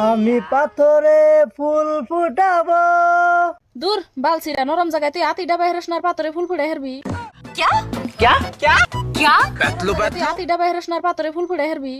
আমি পাথরে ফুল ফুটাবো। দূর বালসিরা নরম জায়গায় তুই আতি ডাবাই না পাথরে ফুল ফুটে হেরবি। তুই আতি ডাবাই না পাথরে ফুল ফুটে হেরবি।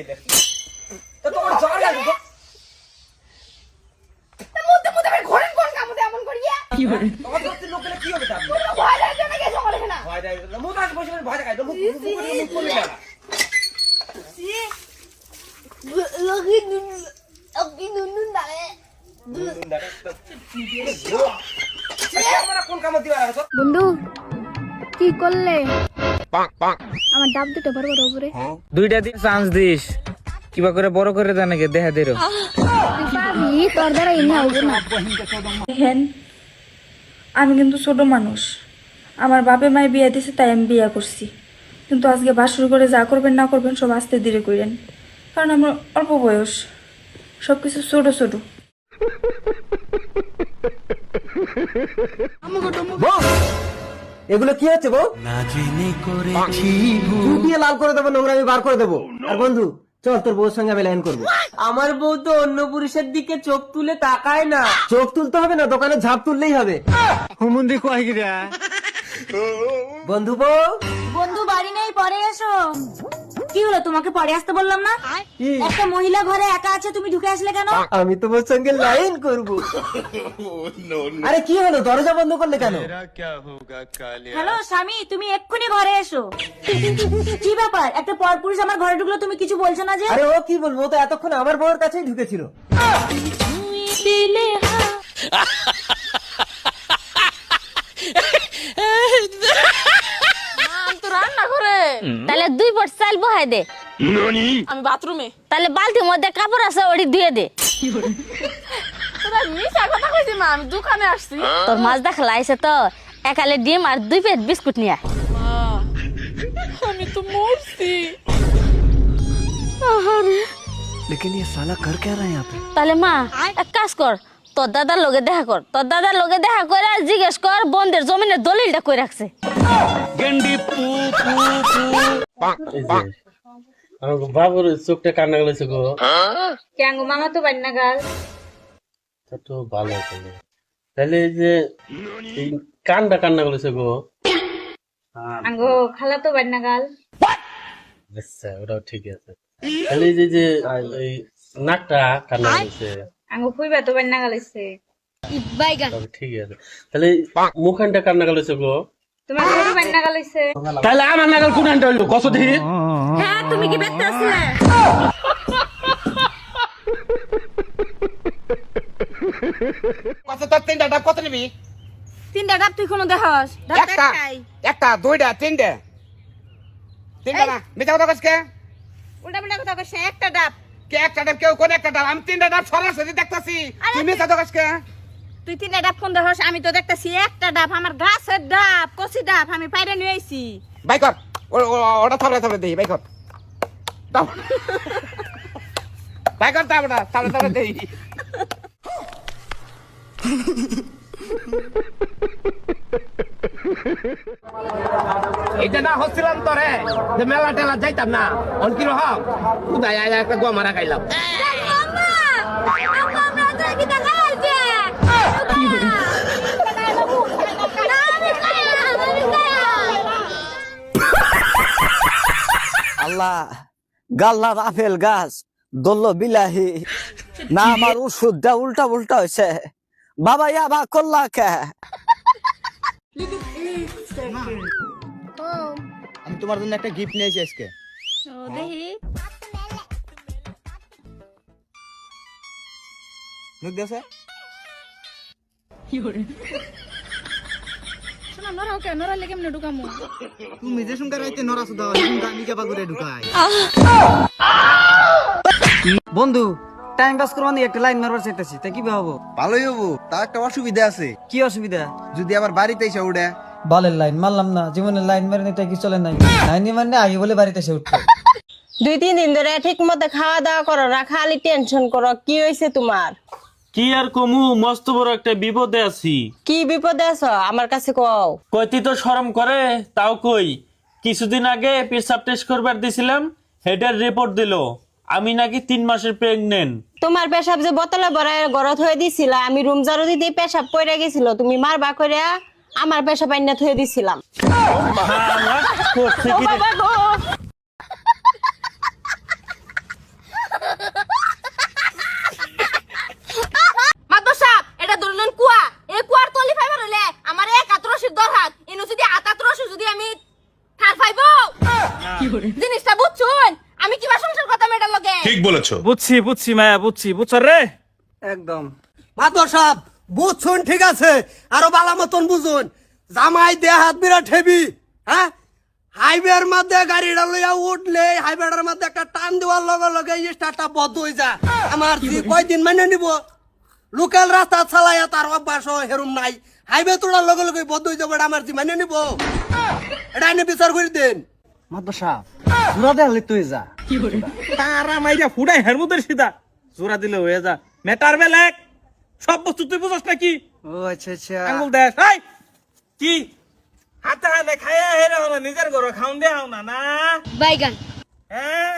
দেখ তা তোমার জ্বর লাগে তো? তোমার দোস্তের লোক পেলে কি হবে তাহলে? ভয় দেয় না। মুখ আছে বসে বসে ভয় দেখায় মুখ মুখ মুখ করলে না আমরা কোন কামত দিবা? বন্ধু কি করলে? আমার ডাব দুটো বড় বড় উপরে। দুইটা দিন চান্স দিস। কিবা করে বড় করে দেয় নাকি দেখা দেরো। তুই পাবি তোর দ্বারা এমনি হবে না। দেখেন আমি কিন্তু ছোট মানুষ। আমার বাপে মায়ে বিয়ে দিছে তাই আমি বিয়ে করছি। কিন্তু আজকে বাসর করে যা করবেন না করবেন সব আস্তে ধীরে করেন কারণ আমার অল্প বয়স। সব কিছু ছোট। ছোট এগুলো কি হচ্ছে বউ? দিয়ে লাল করে দেবো নোংরা আমি বার করে দেবো। আর বন্ধু চল তোর বউর সঙ্গে আমি লাইন করব। আমার বউ তো অন্য পুরুষের দিকে চোখ তুলে তাকায় না। চোখ তুলতে হবে না দোকানে ঝাঁপ তুললেই হবে। হুমুন দেখো বন্ধু বউ? বন্ধু বাড়ি নেই পরে এসো। কি হলো? তোমাকে পরে আসতে বললাম না? একটা মহিলা ঘরে একা আছে তুমি ঢুকে আসলে কেন? আমি তোমার সঙ্গে লাইন করব। আরে কি হলো? দরজা বন্ধ করলে কেন? হ্যালো স্বামী তুমি এক্ষুনি ঘরে এসো। কি ব্যাপার? একটা পরপুরুষ আমার ঘরে ঢুকলো তুমি কিছু বলছো না যে? আরে ও কি বলব? ও তো এতক্ষণ আমার বউয়ের কাছেই ঢুকেছিল। রান্না করে তাহলে দুই পট চাল বহাই দে। আমি বাথরুমে। তাহলে বালতির মধ্যে কাপড় আছে ওটি ধুয়ে দে। মিশা কথা কইছি মা আমি দোকানে আসছি। তোর মাছ দেখা লাইছে তো একালে ডিম আর দুই প্লেট বিস্কুট নিয়ে আয়। আমি তো মরছি। তাহলে মা এক কাজ কর তোর দাদার লগে দেখা কর। তোর দাদার লগে দেখা করে জিজ্ঞেস কর বন্ধের জমিনের দলিলটা কই রাখছে? বাবুর চোখটা কান্না গেলেছে গো। কেন মামা তো বান্না গাল? তা তো ভালো আছে তাহলে এই যে এই কানটা কান্না গেলেছে গো। আঙ্গো খালা তো বান্না গাল? আচ্ছা ওটাও ঠিক আছে। তাহলে যে যে এই নাকটা কান্না গেলেছে আঙ্গো তো ঠিক আছে। তাহলে মুখানটা গো? তোমার ছোট তাহলে আমার নাগাল কোন হইল? কত দেখি। হ্যাঁ তুমি কি ব্যস্ত আসলে কত তোর তিনটা ডাব কত নিবি? তিনটা ডাব তুই কোনো দেখাস? একটা। একটা দুইটা তিনটে। তিনটা না। মিথ্যা কথা কইছ কে? উল্টা পাল্টা কথা কইছে একটা ডাব। কে একটা ডাব কেউ কোন একটা ডাব? আমি তিনটা ডাব সরাসরি দেখতাছি। তুই মিথ্যা কথা কইছ কে? তুই তিনটা ডাব কোন দেখাস আমি তো দেখতেছি একটা ডাব আমার গাছের ডাব কচি ডাব আমি পাইরে নিয়ে আইছি। বাই কর। ওটা থামড়ে থামড়ে দেই বাই কর। দাও। বাই কর তাবড়া থামড়ে থামড়ে দেই। এইটা না হচ্ছিলাম তোরে যে মেলা টেলা যাইতাম না। অনকি রহ? উদয় আয় একটা গোয়া মারা খাইলাম। আল্লাহ গাল্লার আপেল গাছ দল্ল বিলাহি। না আমার ওষুধ উল্টা উল্টা হয়েছে বাবা ইয়া বা করলা কে? আমি তোমার জন্য একটা গিফট নিয়েছি আজকে। দেখি। মুখ শোনা নরা লেগে ঢুকামু। তুমি যে শুনকার নরা সুদা ঢুকাই। বন্ধু টাইম পাস করবার নিয়ে একটা লাইন মারবার চাইতেছি তা কি হব ভালোই হব তা একটা অসুবিধা আছে। কি অসুবিধা? যদি আবার বাড়িতে এসে উঠে? বালের লাইন মারলাম না জীবনের লাইন মারে নিতে কি চলে নাই। লাইনই মানে আগে বলে বাড়িতে এসে উঠতো। দুই তিন দিন ধরে ঠিক মতো খাওয়া দাওয়া করো না খালি টেনশন করো কি হয়েছে তোমার? কি আর কমু মস্ত বড় একটা বিপদে আছি। কি বিপদে আছো? আমার কাছে কও। কইতি তো শরম করে তাও কই। কিছুদিন আগে পেশাব টেস্ট করবার দিছিলাম হেডের রিপোর্ট দিল। আমি নাকি তিন মাসের প্রেগনেন্ট তোমার পেশাব যে বোতলে ভরায় গরত হয়ে দিছিল আমি রুম জারু দিতে পেশাব পড়ে গেছিল। তুমি মারবা করে আমার পেশাব আইনা থয়ে দিছিলাম করছে কি রে? মাদ্রাসা এটা ধরলেন কুয়া এই কুয়ার তলি ফাইবার হলে আমার এক হাত রশিদ দরহাত ইনু যদি আতাত রশি যদি আমি ঠার ফাইব জিনিসটা বুঝছুন আমি কিবা সংসার কথা মেটার লগে বুঝছি বুঝছি মায়া বুঝছি। বুঝছ রে? একদম। মাদর সাহেব বুঝছুন ঠিক আছে? আরও বালা মতন বুঝুন। জামাই দে হাত বিরাট হেবি হ্যাঁ? হাইওয়ের মধ্যে গাড়িটা লইয়া উঠলে হাইওয়েটার মধ্যে একটা টান দেওয়ার লগে লগে স্টার্টটা বন্ধ হয়ে যায়। আমার জি কয়দিন মানে নিব? লোকাল রাস্তা চালাইয়া তার অভ্যাস হেরুম নাই। হাইওয়ে তোড়ার লগে লগে বন্ধ হয়ে যাবে এটা আমার জি মানে নিব। এটা এনে বিচার করে দেন। মাদ্রাসা জোড়া দেয়ালে তুই যা। তারা মাইরা ফুডাই হের মধ্যে সিধা। জোড়া দিলে হয়ে যা। মেটার বেলেক। সব বস্তু তুই বুঝস নাকি? ও আচ্ছা আচ্ছা। আঙ্গুল দেশ। এই কি? হাতে হাতে খাইয়া হেরে হলো নিজের ঘরে খাউন দেওয়া না না? বাইগান। হ্যাঁ?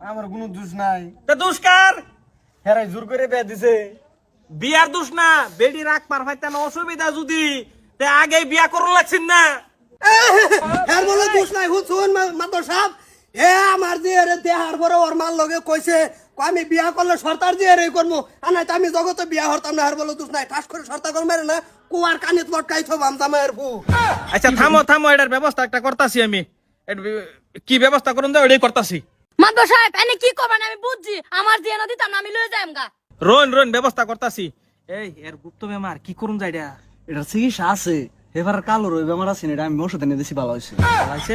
আমার কোনো দোষ নাই। তা দুষ্কার হেরাই জোর করে বিয়া দিছে। বিয়ার দোষ না। বেডি রাখ পার ফাইতে না অসুবিধা যদি। তে আগে বিয়া করো লাগছেন না। হ্যাঁ বলে দুষ নাই। হুন মাদর সাহেব। এ আমার যে রে দেহার পরে ওর মাল লগে কইছে আমি বিয়া করলে সরতার দিয়ে রে করব আর নাই তো আমি জগতে বিয়া হরতাম না আর বলে দুষ নাই ঠাস করে সরতা কর মেরে না কুয়ার কানিত লটকাই থব আমতা মায়ের ফু আচ্ছা থামো থামো এটার ব্যবস্থা একটা করতাছি আমি। কি ব্যবস্থা করুন দাও এটাই করতাছি। মাদ্রাসা সাহেব এনে কি করবেন আমি বুঝছি আমার দিয়ে নদী তাম আমি লয়ে যাইম গা। রোন রোন ব্যবস্থা করতাছি। এই এর গুপ্ত বেমার কি করুন যাইডা এটা? চিকিৎসা আছে। এবার কালো রই বেমার আছে এটা আমি ওষুধ এনে দিছি ভালো হয়েছে। আইছে?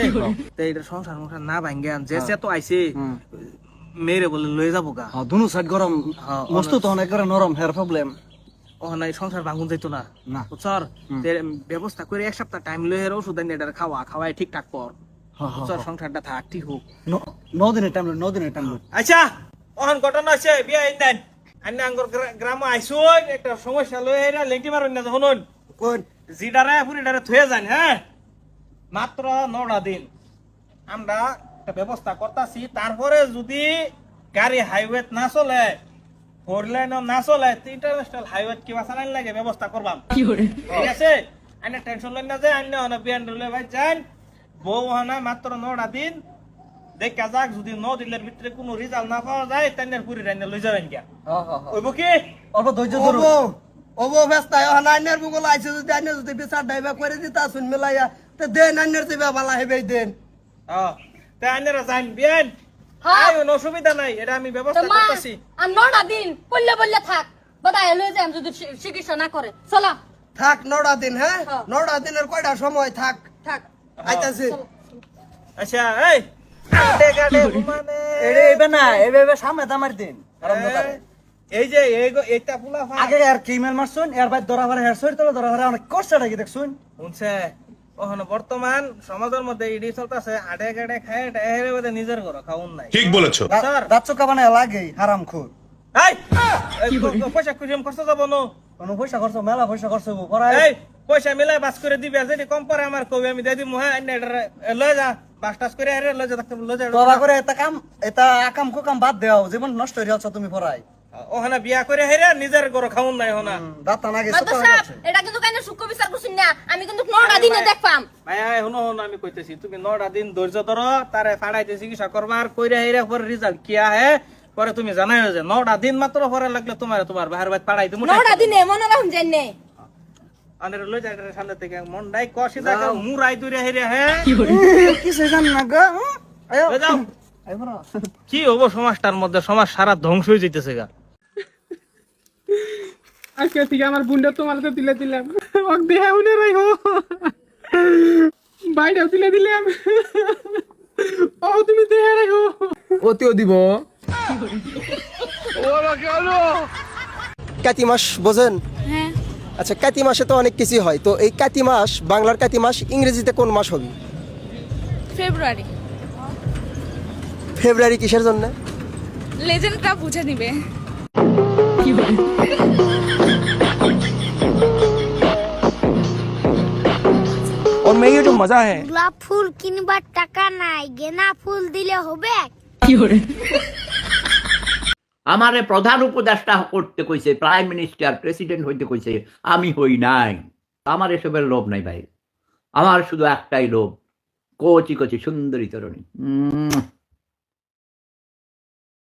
তে এটা সংসার সংসার না ভাঙ্গান যে সে তো আইছে মেরে বলে লয়ে যাব গা। হ্যাঁ দুনো সাইড গরম হ্যাঁ, মস্তু তখন একবারে নরম হেয়ার প্রবলেম ও নাই সংসার ভাঙুন যাইতো না। না। তে ব্যবস্থা করে এক সপ্তাহ টাইম লয়ে এর ওষুধ এনে এটার খাওয়া খাওয়াই ঠিকঠাক কর। বুঝছর? সংসারটা থাক ঠিক হোক। ন দিনের টাইম ন দিনের টাইম আচ্ছা অহন ঘটনা আছে বিয়া ইন্দান আন্য আঙ্গর গ্রাম আইসো একটা সমস্যা লয়ে এরা লেংটি মারুন না শুনুন কোন? জিডারে ফুরিডারে থুয়ে যান হ্যাঁ? মাত্র নটা দিন। আমরা একটা ব্যবস্থা করতেছি তারপরে যদি গাড়ি হাইওয়ে না চলে ফোর লাইনও না চলে ইন্টারন্যাশনাল হাইওয়ে লাগে ব্যবস্থা করবাম। ঠিক আছে? আইনে টেনশন লই না যে আইনে হনা বিয়ান রলে ভাই যান। বউ হনা মাত্র নটা দিন। দেখা যাক যদি ন দিনের ভিতরে কোনো রেজাল্ট না পাওয়া যায় তাইনের পুরি রাইনে লই যাবেন গিয়া। ওইব কি? অল্প ধৈর্য ধরো ওবো ওবো ব্যস্ত হন আইনের বুগল আইছে যদি আইনের যদি বিচার ডাইবা করে দিতা শুন মেলাইয়া তে দেন আইনের দিবা বালা হেবে দেন। ও তাই আইনেরা যান বিয়ান। হ্যাঁ। আয় অসুবিধা নাই এটা আমি ব্যবস্থা করতেছি। আর নটা দিন বললে বললে থাক। বাদায় লয়ে যাইম যদি চিকিৎসা না করে। চলা। থাক নটা দিন হ্যাঁ। নটা দিনের কয়টা সময়? থাক। থাক। আইতাছি। আচ্ছা এই। এটা এবে না এবে সামনে দামার দিন। আরাম না তারে। এই যে এইটা পুলা আগে আর কিমেল মারছুন এর বাইর ধরা ভরে হেয়ার সরি তোলা ধরা ভরে অনেক করছে নাকি দেখছুন। শুনছে ওখানে বর্তমান সমাজের মধ্যে ইডি চলতেছে আডে গাডে খায় ডেহেরে মধ্যে নিজের ঘর খাউন নাই। ঠিক বলেছ। স্যার। লাগে হারাম খুর। এই পয়সা কুজিম খরচ যাব নো? কোন পয়সা খরচ মেলা পয়সা খরচ হব পড়াই এই পয়সা মিলাই বাস করে দিবি আর যদি কম পরে আমার কবি আমি দিয়ে দিমু হ্যাঁ লয়ে যা বাস টাস করে আরে লয়ে যা লয়ে যা। তোবা করে এটা কাম এটা আকাম কুকাম বাদ দেও জীবন নষ্ট হয়ে যাচ্ছে তুমি পড়াই ওখানে বিয়া করে হেরে নিজের ঘর খাউন নাই ওখানে দাঁত না গেছে সাহেব এটা কিন্তু কেন সূক্ষ্ম বিচার করছেন না? আমি কিন্তু নটা দিনে দেখপাম। ভাই আমি কইতেছি তুমি নটা দিন ধৈর্য ধরো তারে ফাড়াইতে চিকিৎসা করবার কইরা হেরে পরে রেজাল্ট কি আহে পরে তুমি জানাই যে নটা দিন মাত্র পরে লাগলে তোমার তোমার বাহার বাদ পাড়াই তুমি নটা দিনে মনে রাখুন জান। নে আনের লই যায় সামনে থেকে মন ডাই কষি থাকে মুরাই দূরে হেরে হ্যাঁ কি সে জান না গো? আয়ো। যাও। কি হব সমাজটার মধ্যে? সমাজ সারা ধ্বংস হয়ে যাইতেছে গা। আজকে থেকে আমার বুনটা তোমার তো তুলে দিলাম। ওক দেহা উনে রাখো বাইরেও তুলে দিলাম। ও তুমি দেহা রাখো অতিও দিব। কাতি মাস বোঝেন? হ্যাঁ। আচ্ছা কাতি মাসে তো অনেক কিছুই হয়। তো এই কাতি মাস বাংলার কাতি মাস ইংরেজিতে কোন মাস হবে? ফেব্রুয়ারি। ফেব্রুয়ারি কিসের জন্য? লেজেন্ডটা বুঝে নিবে। और मैं ये जो मजा है গোলাপ ফুল কিনবার টাকা নাই গেনা ফুল দিলে হবে আমারে প্রধান উপদেষ্টা করতে কইছে প্রাইম মিনিস্টার প্রেসিডেন্ট হইতে কইছে আমি হই নাই আমার এসবের লোভ নাই ভাই আমার শুধু একটাই লোভ কচি কচি সুন্দরী তরুণী উম,